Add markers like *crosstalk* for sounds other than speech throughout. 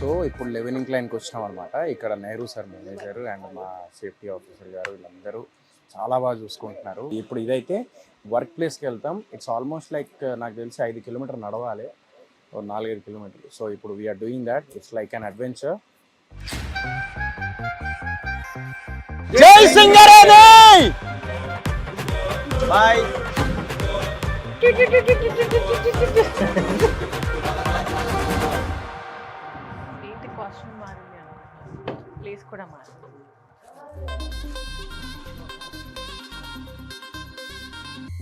So ఇప్పుడు eleven ఇంక్లైన్కి వచ్చినాం అనమాట ఇక్కడ నెహ్రూ సార్ మేనేజర్ అండ్ మా సేఫ్టీ ఆఫీసర్ గారు వీళ్ళందరూ చాలా బాగా చూసుకుంటున్నారు. ఇప్పుడు ఇదైతే వర్క్ ప్లేస్కి వెళ్తాం. ఇట్స్ ఆల్మోస్ట్ లైక్ నాకు తెలిసి ఐదు కిలోమీటర్ నడవాలి. ఓ నాలుగైదు కిలోమీటర్లు సో ఇప్పుడు we're doing that it's like an adventure Jai Singareni! Bye *laughs* costume మారింది అనుకున్నాను ప్లేస్ కూడా మారింది.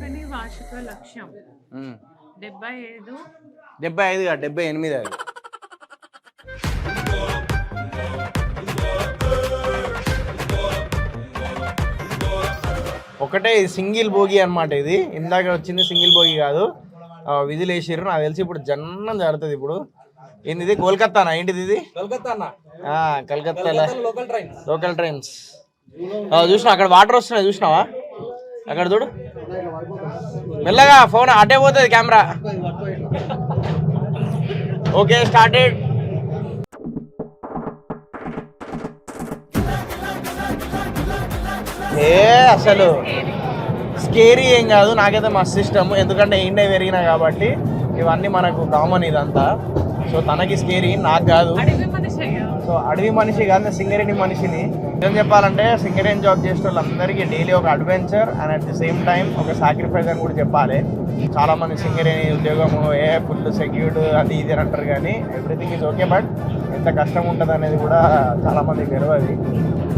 పని వార్షిక లక్ష్యం. డెబ్బై ఐదు. డెబ్బై ఐదు కాదు డెబ్బై ఎనిమిది అది. ఒకటే సింగిల్ భోగి అన్నమాట ఇది. ఇందాక వచ్చింది సింగిల్ భోగి కాదు. విధులు వేసిర్రు నాకు తెలిసి ఇప్పుడు జన్నం జరుగుతుంది ఇప్పుడు. ఏంది ఇది కోల్కత్తానా? ఏంటిది ఇది? కలకత్తాలో. లోకల్ ట్రైన్స్ చూసినా అక్కడ వాటర్ వస్తున్నాయి చూసినావా? అక్కడ చూడు. మెల్లగా ఫోన్ అటే పోతుంది కెమెరా. ఓకే స్టార్టెడ్ ఏ అసలు స్కేరీ ఏం కాదు. నాకైతే మస్తు ఇష్టం ఎందుకంటే ఇండియా పెరిగినా కాబట్టి ఇవన్నీ మనకు కామన్ ఇదంతా. సో తనకి స్కేరీ నాకు కాదు. సో అడవి మనిషి కాదు సింగరేణి మనిషిని. ఏం చెప్పాలంటే సింగరేణి జాబ్ చేసే వాళ్ళందరికీ డైలీ ఒక adventure and at the same time ఒక సాక్రిఫైస్ అని కూడా చెప్పాలి. చాలా మంది సింగరేణి ఉద్యోగము ఏ ఫుల్ సెక్యూర్డ్ అది ఇది అని అంటారు కానీ ఎవ్రీథింగ్ ఈజ్ ఓకే బట్ ఎంత కష్టం ఉంటుంది అనేది కూడా చాలా మందికి తెలియదు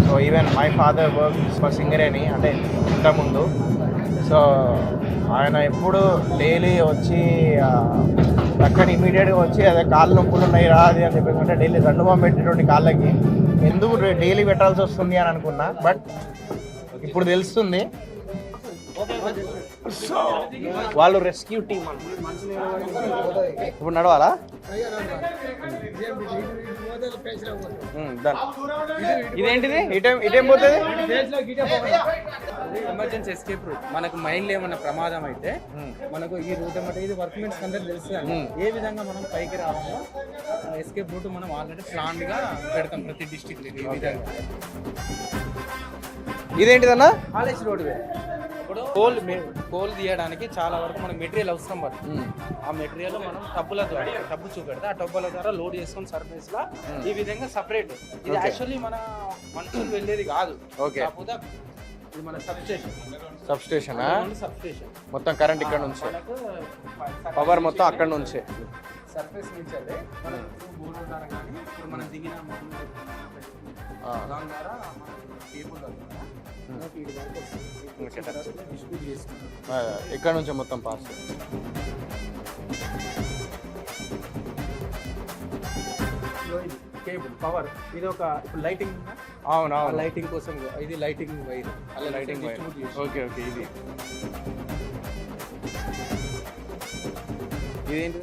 so even my father work for Singareni అంటే ఇంతకుముందు. సో ఆయన ఎప్పుడు డైలీ వచ్చి అక్కడ ఇమీడియట్గా వచ్చి అదే కాళ్ళు నొప్పులు ఉన్నాయి రా అది అని చెప్పేసి అంటే డైలీ దండుమా పెట్టేటువంటి కాళ్ళకి. ఎందుకు డైలీ పెట్టాల్సి వస్తుంది అని అనుకున్నా. బట్ ఇప్పుడు తెలుస్తుంది. వాళ్ళు రెస్క్యూ టీమ్ ఇప్పుడు నడవాలా. ఇదేంటిది? ఇటేం ఇటేం పోతుంది? ఎమర్జెన్సీ ఎస్కేప్ రూట్ మనకు మైండ్ ఏమన్నా ప్రమాదం అయితే మనకు ఈ రూట్ ఏమంటే ఇది వర్క్మెన్స్ అందరికి తెలుస్తుంది ఏ విధంగా మనం పైకి రావాలో ఎస్కేప్ రూట్ మనం ఆల్రెడీ ప్లాన్గా పెడతాం ప్రతి డిస్టిక్ ఇదేంటిదన్నా? కాలేజ్ రోడ్ ఇప్పుడు కోల్ కోల్ తీయడానికి చాలా వరకు మనకు మెటీరియల్ అవసరం పడుతుంది ఆ మెటీరియల్ మనం టబ్బుల ద్వారా టబ్బు చూపెడితే ఆ టబ్బుల ద్వారా లోడ్ చేసుకొని సర్ఫేస్ లా ఈ విధంగా సపరేట్ ఇది యాక్చువల్లీ మన మనుషులు వెళ్ళేది కాదు. కాకపోతే ఇది మన సబ్స్టేషన్ సబ్ స్టేషనా సబ్స్టేషన్ మొత్తం కరెంట్ ఇక్కడ నుంచి. పవర్ మొత్తం అక్కడ నుంచే. సర్ఫేస్ నుంచి అదే మనం బోర్డు ద్వారా కానీ ఇప్పుడు మనం దిగిన మామూలు ఆ. దాని ద్వారా కేబుల్ ద్వారా ఇక్కడ నుంచే మొత్తం పాస్ కేబుల్ పవర్ ఇది ఒక ఇప్పుడు లైటింగ్ అవును లైటింగ్ కోసం ఇది లైటింగ్ వైర్ అలా లైటింగ్ లైటింగ్ ఓకే ఓకే ఇది. ఇదేంటి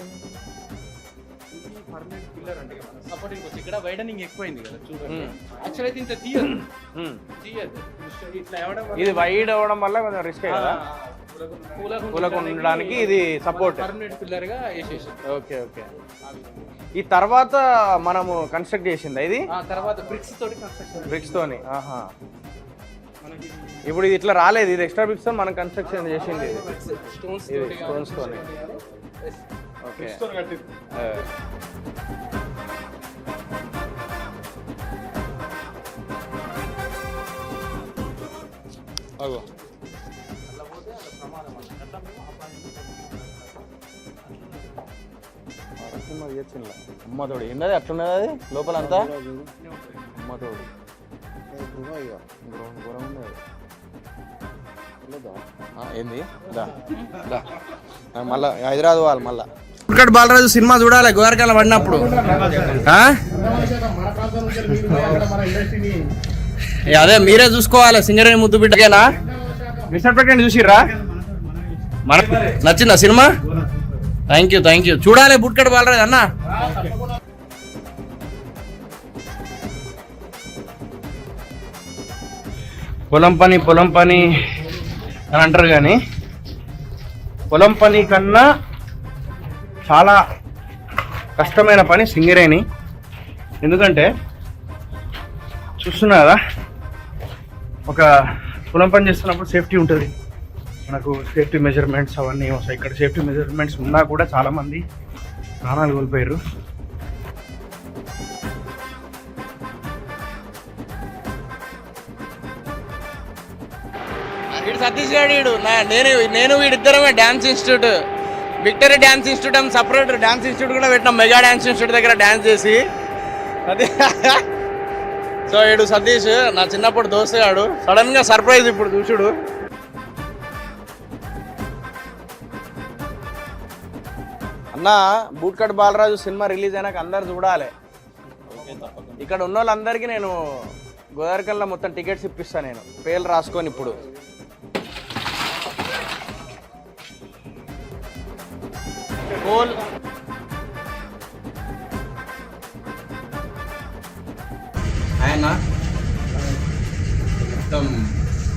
పర్మనెంట్ పిల్లర్ అంటే సపోర్టింగ్ వచ్చి ఇక్కడ వైడనింగ్ ఎక్కువైంది కదా చూడండి. యాక్చువల్ అయితే ఇంత తీయదు. తీయదు. ఇవ్వడం వల్ల ఇది వైడ్ అవ్వడం వల్ల కొంచెం రిస్క్ కదా? ఉండడానికి ఇది సపోర్ట్ పర్మనెంట్ పిల్లర్గా వేసేసి. Okay okay. ఈ తర్వాత మనము కన్స్ట్రక్ట్ చేసింది ఇది? ఆ తర్వాత బ్రిక్స్ తోటి కన్స్ట్రక్షన్ బ్రిక్స్ తోని ఆహా. ఇప్పుడు ఇది ఇట్లా రాలేదు ఇది ఎక్స్ట్రా బ్రిక్స్తో మనం కన్స్ట్రక్షన్ చేసింది స్టోన్స్ తోని. ఓకే ఆ. అగో అమ్మతోడు ఏంటది అట్లున్నది అది? లోపలంతా? అమ్మతోడు ఉన్నది. ఏంది? మళ్ళా హైదరాబాద్ వాళ్ళు మళ్ళా. ఇక్కడ బాలరాజు సినిమా చూడాలి గోరకాల పడినప్పుడు. అదే మీరే చూసుకోవాలి సింగరేణి ముద్దు బిడ్డకేనా మిస్టర్ ప్రెగ్నెంట్ చూసిర్రా? మన నచ్చిందా సినిమా? థ్యాంక్ యూ థ్యాంక్ యూ చూడాలి బుట్కడ బాలరాజు అన్న. పొలం పని పొలం పని అని అంటారు కానీ పొలం పని కన్నా చాలా కష్టమైన పని సింగరేణి. ఎందుకంటే చూస్తున్నా కదా ఒక పొలం పని చేస్తున్నప్పుడు సేఫ్టీ ఉంటుంది. మనకు సేఫ్టీ మెజర్మెంట్స్ అవన్నీ వస్తాయి. ఇక్కడ సేఫ్టీ మెజర్మెంట్స్ ఉన్నా కూడా చాలామంది ప్రాణాలు కోల్పోయారు. వీడు సతీష్ గారు వీడు. నా- నేను నేను వీడిద్దరమే dance institute. Victory dance institute separate dance institute కూడా పెట్టినాం. మెగా డ్యాన్స్ ఇన్స్టిట్యూట్ దగ్గర డ్యాన్స్ చేసి. అదే సో వీడు సతీష్ నా చిన్నప్పుడు దోస్తుగాడు సడన్గా సర్ప్రైజ్ ఇప్పుడు చూసుడు. అన్న బూట్కట్ బాలరాజు సినిమా రిలీజ్ అయినాక అందరు చూడాలి. ఇక్కడ ఉన్న వాళ్ళందరికీ నేను గోదావరికల్లా మొత్తం టికెట్స్ ఇప్పిస్తాను నేను. పేర్లు రాసుకొని ఇప్పుడు. గోల్ ఆయన మొత్తం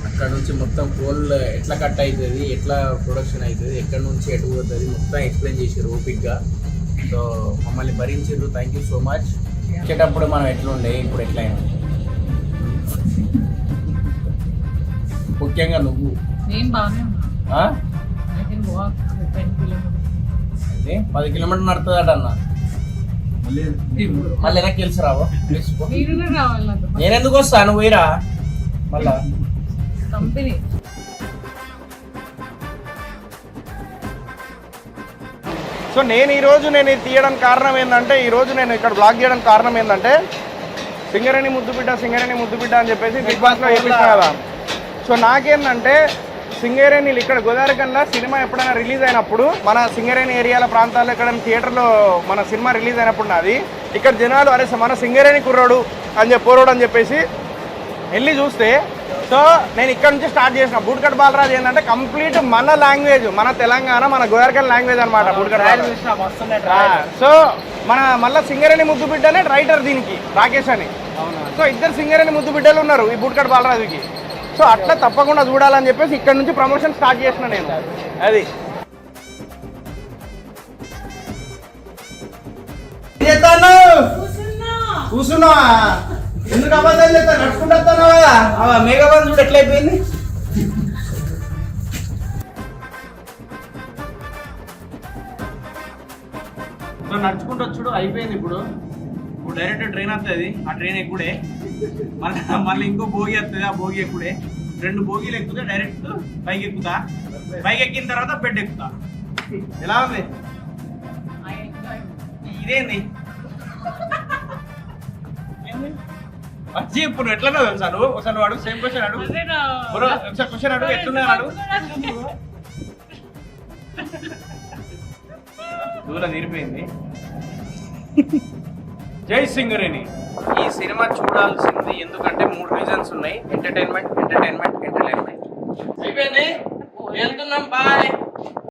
అక్కడ నుంచి మొత్తం కోల్ ఎట్లా కట్ అవుతుంది ఎట్లా ప్రొడక్షన్ అవుతుంది ఎక్కడ నుంచి ఎటు పోతుంది మొత్తం ఎక్స్ప్లెయిన్ చేసారు ఓపిక్గా సో మమ్మల్ని భరించారు థ్యాంక్ యూ సో మచ్ వచ్చేటప్పుడు మనం ఎట్లుండే ఇప్పుడు ఎట్లయినా ముఖ్యంగా నువ్వు. పది కిలోమీటర్ నడుతుందట అన్న మళ్ళీ వెనక్కి తెలిసి రావో నేను ఎందుకు వస్తాను పోయిరా. మళ్ళా. కంపెనీ. సో నేను ఈరోజు నేను ఇది తీయడానికి కారణం ఏంటంటే ఈరోజు నేను ఇక్కడ బ్లాగ్ చేయడానికి కారణం ఏంటంటే సింగరేణి ముద్దు బిడ్డ సింగరేణి ముద్దు బిడ్డ అని చెప్పేసి బిగ్ బాస్లో వేపించిన కదా. సో నాకేంటంటే సింగరేణి ఇక్కడ గోదావరి కన్నా సినిమా ఎప్పుడైనా రిలీజ్ అయినప్పుడు మన సింగరేణి ఏరియాల ప్రాంతాల్లో ఎక్కడైనా థియేటర్లో మన సినిమా రిలీజ్ అయినప్పుడు నాది. ఇక్కడ జనాలు అరే మన సింగరేణి కుర్రోడు అని చెప్పి పోరోడు అని చెప్పేసి వెళ్ళి చూస్తే సో నేను ఇక్కడ నుంచి స్టార్ట్ చేసిన బూట్కట్ బాలరాజు ఏంటంటే కంప్లీట్ మన లాంగ్వేజ్ మన తెలంగాణ మన గోదావరికల్ లాంగ్వేజ్ అనమాట బూట్కట్. సో మన మళ్ళీ సింగరేణి ముద్దు బిడ్డనే రైటర్ దీనికి రాకేష్ అని. సో ఇద్దరు సింగరేణి ముద్దు బిడ్డలు ఉన్నారు ఈ బూట్కట్ బాలరాజుకి. సో అట్లా తప్పకుండా చూడాలని చెప్పేసి ఇక్కడ నుంచి ప్రమోషన్ స్టార్ట్ చేసిన నేను. అది. కూర్చున్నా ఎందుకు అబద్ధాలు చెప్తా నడుచుకుంటా కదా మేఘవాన్ చూడు ఎట్లయిపోయింది. సో నడుచుకుంటూ వచ్చుడు అయిపోయింది ఇప్పుడు. ఇప్పుడు డైరెక్ట్ ట్రైన్ వస్తుంది ఆ ట్రైన్ ఎక్కుడే? మళ్ళీ మళ్ళీ ఇంకో భోగి వస్తుంది ఆ భోగి ఎక్కుడే రెండు భోగిలు ఎక్కుతే డైరెక్ట్ పైకి ఎక్కుతా. పైకి ఎక్కిన తర్వాత బెడ్ ఎక్కుతా. ఎలా ఉంది? ఇదేంది? వచ్చి ఇప్పుడు ఎట్లా తెలుసా నువ్వు? ఒకసారి అడుగు సేమ్ క్వశ్చన్ అడుగు. బ్రో ఒకసారి క్వశ్చన్ అడుగు ఎట్లున్నా అడుగు దూరం తీరిపోయింది జై సింగరేణి. ఈ సినిమా చూడాల్సింది ఎందుకంటే మూడు రీజన్స్ ఉన్నాయి. ఎంటర్టైన్మెంట్ ఎంటర్టైన్మెంట్ ఎంటర్టైన్మెంట్ అయిపోయింది వెళ్తున్నాం బాయ్